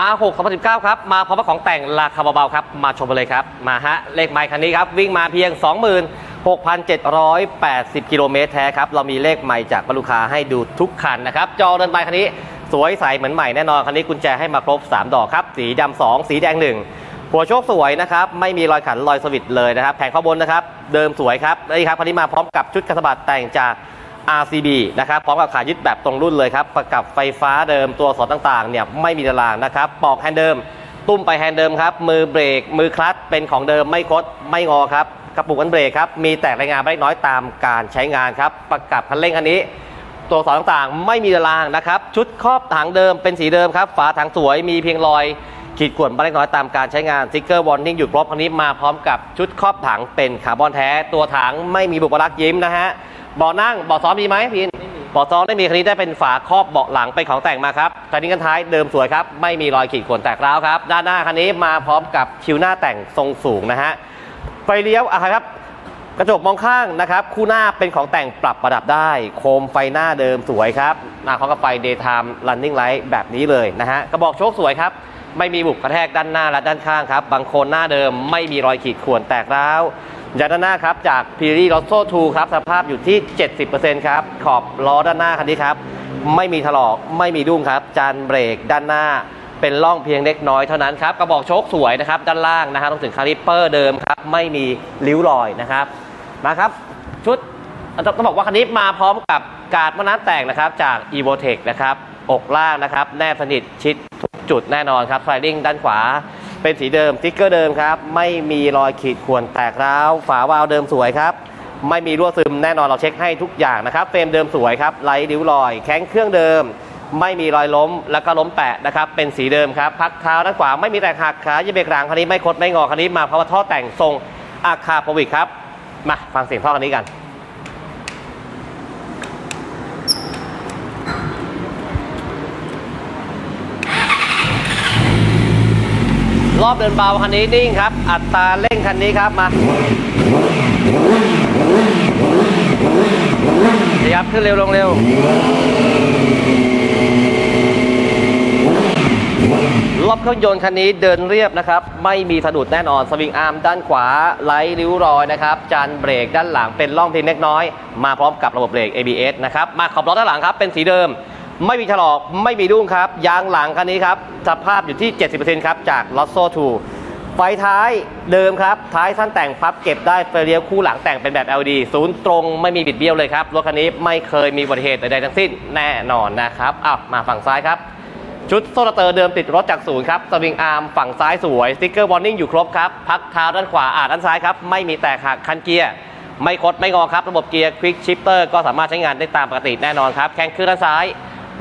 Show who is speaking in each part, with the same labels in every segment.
Speaker 1: R6 2019 ครับ มาพร้อมกับของแต่งราคาเบาๆครับ มาชมกันเลยครับ มาฮะ เลขไมค์คันนี้ครับ วิ่งมาเพียง 26,780 กิโลเมตรแท้ครับ เรามีเลขไมค์จากบรรลุคาให้ดูทุกคันนะครับ จอเดินไปคันนี้สวยใสเหมือนใหม่แน่นอน คันนี้กุญแจให้มาครบ 3 ดอกครับ สีดำ2 สีแดง 1 หัวโชคสวยนะครับ ไม่มีรอยขันรอยสวิตช์เลยนะครับ แผงข้างบนนะครับ เดิมสวยครับนี่ครับคันนี้มาพร้อมกับชุดกระสบัดแต่งจาก RCB นะครับพร้อมกับขายึดแบบตรงรุ่นเลยครับ ประกับไฟฟ้าเดิมตัวสอดต่างๆเนี่ยไม่มีตารางนะครับปอกแฮนด์เดิม ตุ้มไปแฮนด์เดิมครับ มือเบรก มือคลัตช์เป็นของเดิมไม่คดไม่งอครับกระปุกกันเบรกครับ มีแตกรายงานไม่น้อยตามการใช้งานครับ ประกับคันเร่งคันนี้ ตัวสอดต่างๆ ไม่มีตารางนะครับ ชุดครอบถังเดิมเป็นสีเดิมครับ ฝาถังสวยมีเพียงรอยขีดข่วนบ้างเล็กน้อยตามการใช้งานสติ๊กเกอร์วอร์นิ่งอยู่ครบคันนี้มาพร้อมกับชุดครอบถังเป็นคาร์บอนแท้ ตัวถังไม่มีบุบลักยิ้มนะฮะ เบาะนั่งเบาะซ้อมมีไหมพี่เบาะซ้อมไม่มีคันนี้ได้เป็นฝาครอบเบาะหลังเป็นของแต่งมาครับคันนี้กันท้ายเดิมสวยครับไม่มีรอยขีดข่วนแตกร้าวครับ ด้านหน้าคันนี้มาพร้อมกับคิวหน้าแต่งทรงสูงนะฮะไฟเลี้ยวอะครับกระจกมองข้างนะครับ คู่หน้าเป็นของแต่งปรับประดับได้ โคมไฟหน้าเดิมสวยครับหน้าของกับไฟ daytime running light แบบนี้เลยนะฮะกระบอกโชคสวยครับไม่มีบุกกระแทกด้านหน้าและด้านข้างครับบางโคนหน้าเดิมไม่มีรอยขีดข่วนแตกร้าว ยางด้านหน้าครับจาก p i r i r o s s o 2ครับสภาพอยู่ที่ 70%ครับขอบล้อด้านหน้าคันนี้ครับไม่มีถลอกไม่มีดุ้งครับ จานเบรกด้านหน้าเป็นร่องเพียงเล็กน้อยเท่านั้นครับกระบอกโชคสวยนะครับด้านล่างนะฮะต้องถึงคาลิปเปอร์เดิมครับไม่มีริ้วรอยนะครับมาครับชุดต้องบอกว่าคันนี้มาพร้อมกับการ์ดมอน้ำแต่งนะครับจาก e v o t e c นะครับอกล่างนะครับแนบสนิทชิดทุกจุดแน่นอนครับไฟลิ่งด้านขวา เป็นสีเดิมติ๊กเกอร์เดิมครับ ไม่มีรอยขีดข่วนแตกร้าว ฝาวาล์วเดิมสวยครับ ไม่มีรั่วซึมแน่นอนเราเช็คให้ทุกอย่างนะครับ เฟรมเดิมสวยครับไร้ริ้วรอย แข้งเครื่องเดิม ไม่มีรอยล้มแล้วก็ล้มแปะนะครับ เป็นสีเดิมครับ พักเท้าด้านขวาไม่มีแตกหักขายีเบรกหลังคันนี้ไม่คดไม่งอคันนี้มาเพราะว่าท่อแต่งทรงอาคาโปวิกครับ มาฟังเสียงท่อคันนี้กัน รอบเดินเบาคันนี้นิ่งครับ อัตราเร่งคันนี้ครับมาดีครับขึ้นเร็วลงเร็ว รอบเครื่องยนต์คันนี้เดินเรียบนะครับ ไม่มีสะดุดแน่นอน สวิงอาร์มด้านขวาไร้ริ้วรอยนะครับ จานเบรกด้านหลังเป็นร่องเพียงเล็กน้อย มาพร้อมกับระบบเบรก ABS นะครับ มาขอบล้อด้านหลังครับ เป็นสีเดิม ไม่มีถลอกไม่มีดุ้งครับ ยางหลังคันนี้ครับสภาพอยู่ที่ 70%ครับจาก Lotso 2ไฟท้ายเดิมครับ ท้ายสั้นแต่งพับเก็บได้ไฟเลี้ยวคู่หลังแต่งเป็นแบบ LED ศูนย์ตรงไม่มีบิดเบี้ยวเลยครับ รถคันนี้ไม่เคยมีอุบัติเหตุใดๆทั้งสิ้นแน่นอนนะครับอ้าวมาฝั่งซ้ายครับชุดโซลาเตอร์เดิมติดรถจากศูนย์ครับ สวิงอาร์มฝั่งซ้ายสวย สติ๊กเกอร์วอร์นิ่งอยู่ครบครับ พักเท้าด้านขวาอาด้านซ้ายครับ ไม่มีแตกหักคันเกียร์ ไม่คดไม่งอครับ ระบบเกียร์ควิกชิปเตอร์ก็สามารถใช้งานได้ตามปกติแน่นอนครับ แข้งคือด้านซ้าย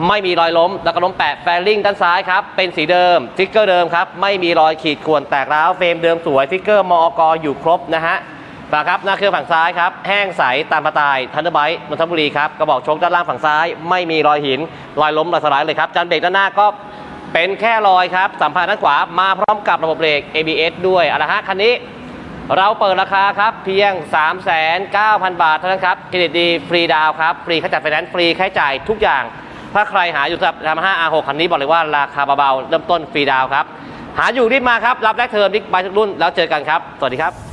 Speaker 1: ไม่มีรอยล้ม แล้วก็ล้มแปะแฟลิงด้านซ้ายครับ เป็นสีเดิมสติกเกอร์เดิมครับ ไม่มีรอยขีดข่วนแตกร้าว เฟรมเดิมสวยสติกเกอร์มอกอยู่ครบนะฮะนะครับหน้าเครื่องฝั่งซ้ายครับ แห้งใสตามสไตล์ทันเดอร์ไบต์นนทบุรีครับ กระบอกชคด้านล่างฝั่งซ้าย ไม่มีรอยหิน รอยล้มรอยสลายเลยครับ จานเบรกด้านหน้าก็เป็นแค่รอยครับ สัมผัสด้านขวามาพร้อมกับระบบเบรก ABS ด้วยอาละฮะคันนี้เราเปิดราคาครับเพียง 3,900 บาทเท่านั้นครับเครดิตดีฟรีดาวครับ ฟรีค่าจัดไฟแนนซ์ฟรีค่าจ่ายทุกอย่าง ถ้าใครหาอยู่สำหรับยามาฮ่า R6 คันนี้บอกเลยว่าราคาเบาๆเริ่มต้นฟรีดาวครับ หาอยู่รีบมาครับ รับแลกเทอมบิ๊กไปทุกรุ่นแล้วเจอกันครับ สวัสดีครับ